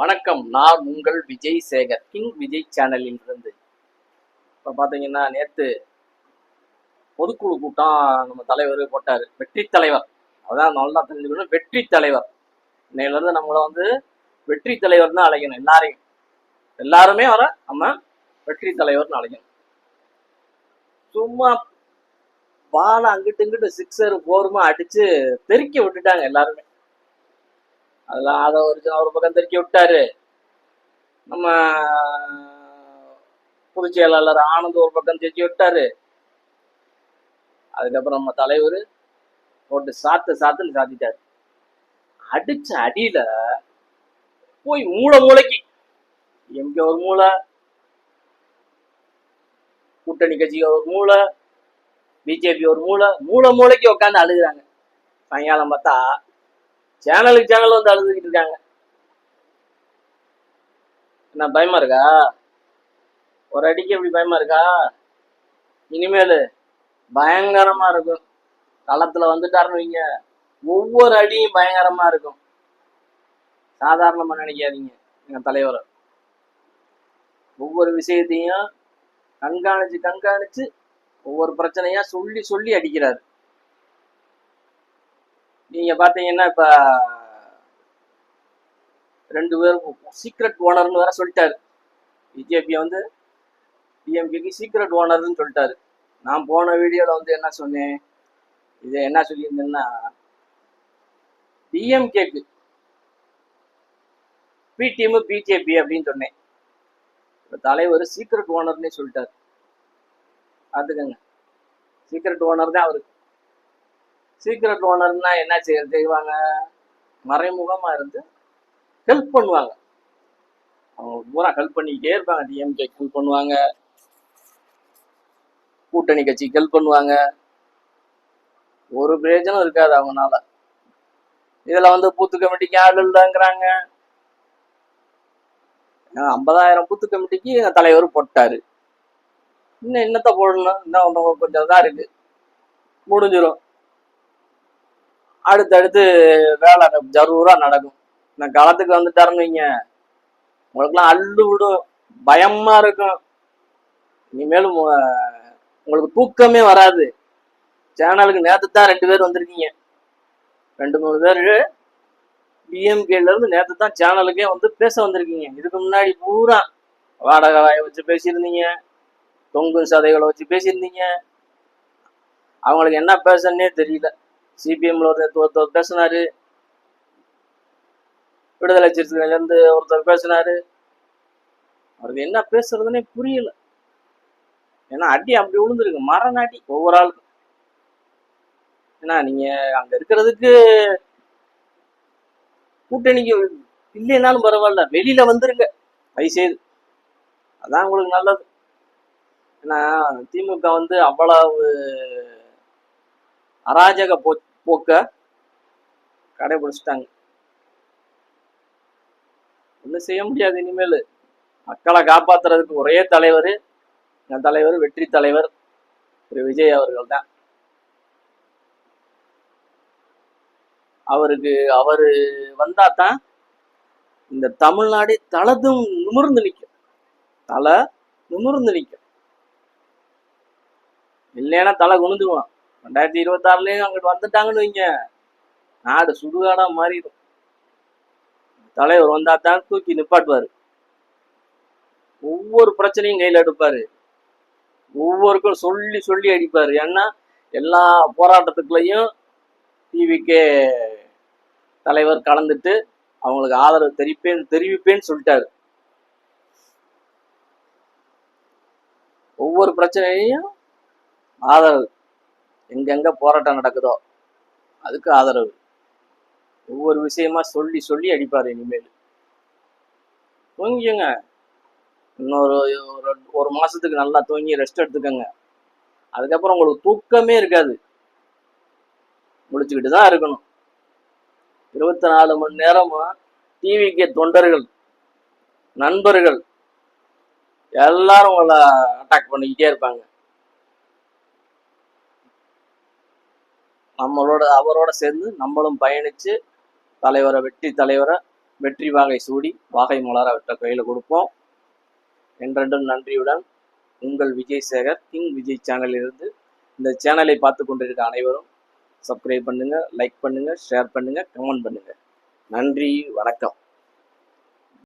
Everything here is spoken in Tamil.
வணக்கம். நான் உங்கள் விஜய் சேகர் கிங் விஜய் சேனலில் இருந்து இப்போ பார்த்தீங்கன்னா நேற்று பொதுக்குழு கூட்டம் நம்ம தலைவர் போட்டார். வெற்றி தலைவர். அதான் நல்லா தெரிஞ்சுக்கணும். வெற்றி தலைவர். இன்னையிலேருந்து நம்மளை வந்து வெற்றி தலைவர் தான் அழைக்கணும் எல்லாரையும். எல்லாருமே வர நம்ம வெற்றி தலைவர்னு அழைக்கணும். சும்மா பாலை அங்கிட்டு இங்கிட்டு சிக்ஸர் போருமா அடிச்சு தெறிக்க விட்டுட்டாங்க எல்லாருமே. அதெல்லாம் அதை ஒரு ஒரு பக்கம் திருக்கி விட்டாரு. நம்ம பொதுச் செயலாளர் ஆனந்த் ஒரு பக்கம் தெறிக்க விட்டாரு. அதுக்கப்புறம் நம்ம தலைவர் போட்டு சாத்து சாத்துன்னு சாத்திட்டாரு. அடிச்ச அடியில போய் மூளை மூளைக்கு. எம்கே ஒரு மூளை கூட்டணி கட்சி ஒரு மூளை பிஜேபி ஒரு மூளை மூளை மூளைக்கு உட்காந்து அழுகுறாங்க. சாயங்காலம் பார்த்தா சேனலுக்கு சேனல் வந்து அழுதுகிட்டு இருக்காங்க. என்ன பயமா இருக்கா? ஒரு அடிக்கு எப்படி பயமா இருக்கா? இனிமேல் பயங்கரமா இருக்கும். களத்துல வந்துட்டாருன்னு வைங்க. ஒவ்வொரு அடியும் பயங்கரமா இருக்கும். சாதாரணமா நினைக்காதீங்க எங்க தலைவர். ஒவ்வொரு விஷயத்தையும் கண்காணிச்சு கண்காணிச்சு ஒவ்வொரு பிரச்சனையா சொல்லி சொல்லி அடிக்கிறாரு. நீங்க பாத்தீங்கன்னா இப்ப ரெண்டு பேரும் சீக்ரெட் ஓனர்னு வேற சொல்லிட்டாரு. பிஜேபி வந்து டிஎம்கேக்கு சீக்ரெட் ஓனர்னு சொல்லிட்டாரு. நான் போன வீடியோல வந்து என்ன சொன்னேன்? இதை என்ன சொல்லியிருந்தேன்னா டிஎம்கேக்கு பி டீமு பிஜேபி அப்படின்னு சொன்னேன். இப்போ தலைவர் சீக்ரெட் ஓனர்னே சொல்லிட்டாரு. பார்த்துக்கங்க சீக்ரெட் ஓனர் தான் அவருக்கு சீக்ரெட் ஓனர்னா என்ன செய்ய செய்வாங்க? மறைமுகமா இருந்து ஹெல்ப் பண்ணுவாங்க. அவங்க பூரா ஹெல்ப் பண்ணிக்கிட்டே இருப்பாங்க. டிஎம்கே ஹெல்ப் பண்ணுவாங்க. கூட்டணி கட்சிக்கு ஹெல்ப் பண்ணுவாங்க. ஒரு பிரயோஜனம் இருக்காது அவங்கனால. இதுல வந்து பூத்து கமிட்டிக்கு ஆள் இல்லைங்கிறாங்க. ஐம்பதாயிரம் பூத்து கமிட்டிக்கு எங்கள் தலைவர் போட்டார். இன்னும் என்னத்த போடணும்? இன்னும் கொஞ்சம் கொஞ்சம் தான் இருக்கு. முடிஞ்சிடும் அடுத்தடுத்து வேலை ஜரூரா நடக்கும். இந்த களத்துக்கு வந்துட்டாருன்னு வைங்க. உங்களுக்குலாம் அள்ளு விடும். பயமா இருக்கும். இனிமேலும் உங்களுக்கு தூக்கமே வராது. சேனலுக்கு நேற்று தான் ரெண்டு பேர் வந்திருக்கீங்க. ரெண்டு மூணு பேர் டிஎம்கேலேருந்து நேற்று தான் சேனலுக்கே வந்து பேச வந்திருக்கீங்க. இதுக்கு முன்னாடி பூரா வாடகை வாயை வச்சு பேசியிருந்தீங்க. தொங்கு சதைகளை வச்சு பேசியிருந்தீங்க. அவங்களுக்கு என்ன பேசன்னே தெரியல. சிபிஎம்ல ஒருத்தர் ஒருத்தர் பேசினாரு. விடுதலை சிறுத்தைகள்லேருந்து ஒருத்தர் பேசினாரு. அவருக்கு என்ன பேசுறதுன்னே புரியல. ஏன்னா அடி அப்படி விழுந்துருக்கு மரண அடி. ஒவ்வொரு ஆளுக்கும் ஏன்னா நீங்க அங்க இருக்கிறதுக்கு கூட்டணிக்கு இல்லைனாலும் பரவாயில்ல. வெளியில வந்துருங்க. தயவுசெய்து அதான் உங்களுக்கு நல்லது. ஏன்னா திமுக வந்து அவ்வளவு அராஜக போ போக்க கடைபிடிச்சிட்டாங்க ஒன்றும் செய்ய முடியாது இனிமேல். மக்களை காப்பாத்துறதுக்கு ஒரே தலைவர் என் தலைவர் வெற்றி தலைவர் திரு. விஜய் அவர்கள் தான் அவருக்கு அவரு வந்தா தான் இந்த தமிழ்நாடு தலதும் நிமிர்ந்து நிற்கும். தலை நிமிர்ந்து நிற்கும். இல்லைன்னா தலை குனிஞ்சுவான். ரெண்டாயிரத்தி இருபத்தாறுலயும் அங்கிட்டு வந்துட்டாங்கன்னு வைங்க. நாடு சுடுகாடா மாறிடும். தலைவர் வந்தா தான் தூக்கி நிப்பாட்டுவாரு. ஒவ்வொரு பிரச்சனையும் கையில எடுப்பார். ஒவ்வொருக்கும் சொல்லி சொல்லி அடிப்பாரு. ஏன்னா எல்லா போராட்டத்துக்குள்ளேயும் டிவிக்கே தலைவர் கலந்துட்டு அவங்களுக்கு ஆதரவு தெரிவிப்பேன் தெரிவிப்பேன்னு சொல்லிட்டாரு. ஒவ்வொரு பிரச்சனையும் ஆதரவு. எங்கெங்க போராட்டம் நடக்குதோ அதுக்கு ஆதரவு. ஒவ்வொரு விஷயமா சொல்லி சொல்லி அடிப்பார் இனிமேல். தூங்கிக்கங்க. இன்னொரு ஒரு ஒரு மாசத்துக்கு நல்லா தூங்கி ரெஸ்ட் எடுத்துக்கோங்க. அதுக்கப்புறம் உங்களுக்கு தூக்கமே இருக்காது. முடிச்சுக்கிட்டு தான் இருக்கணும். இருபத்தி நாலு மணி நேரமும் டிவிக்கு தொண்டர்கள் நண்பர்கள் எல்லாரும் உங்களை அட்டாக் பண்ணிக்கிட்டே இருப்பாங்க. நம்மளோட அவரோட சேர்ந்து நம்மளும் பயணித்து தலைவரை வெற்றி தலைவரை வெற்றி வாகை சூடி வாகை மலர விட்ட கையில் கொடுப்போம். என்றென்றும் நன்றியுடன் உங்கள் விஜய் சேகர் கிங் விஜய் சேனலிலிருந்து இந்த சேனலை பார்த்து கொண்டிருக்க அனைவரும் சப்ஸ்கிரைப் பண்ணுங்கள் லைக் பண்ணுங்கள் ஷேர் பண்ணுங்கள் கமெண்ட் பண்ணுங்கள் நன்றி வணக்கம்.